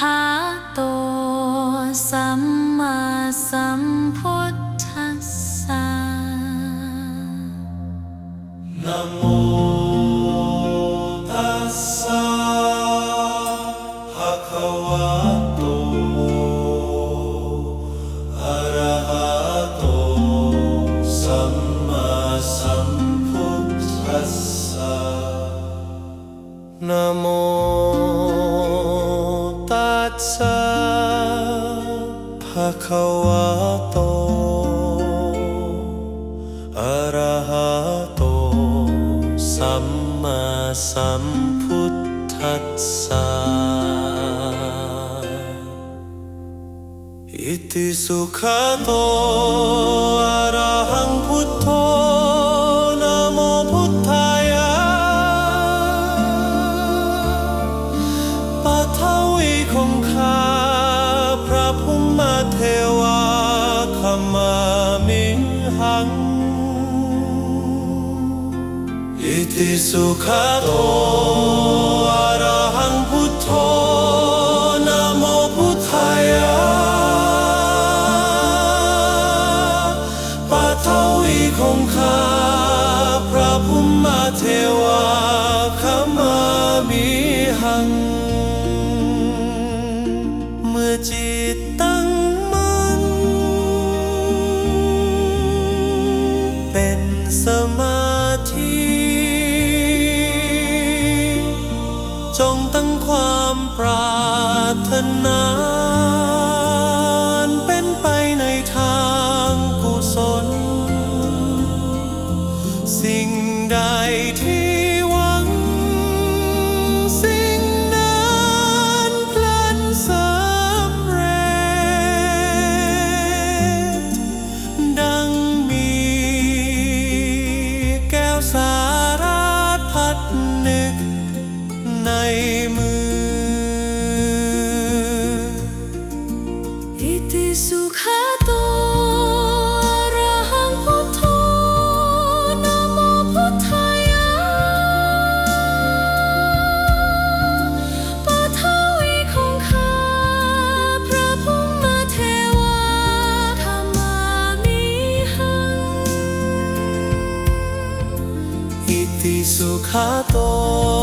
หาโตสัมมาสัมพุทธัสสะนะโมตัสสะภะคะวะโตอะระหะโตสัมมาสัมพุทธัสสะนะโม 아라하토 아라하토 삼마 삼푸타사. 이티 수카도 아라항부터 ติสุขโตอะระหังพุทโธนะโมพุทธายาปัทวีของข้าพระพุมธเทวาขมามิหัง the night 她多。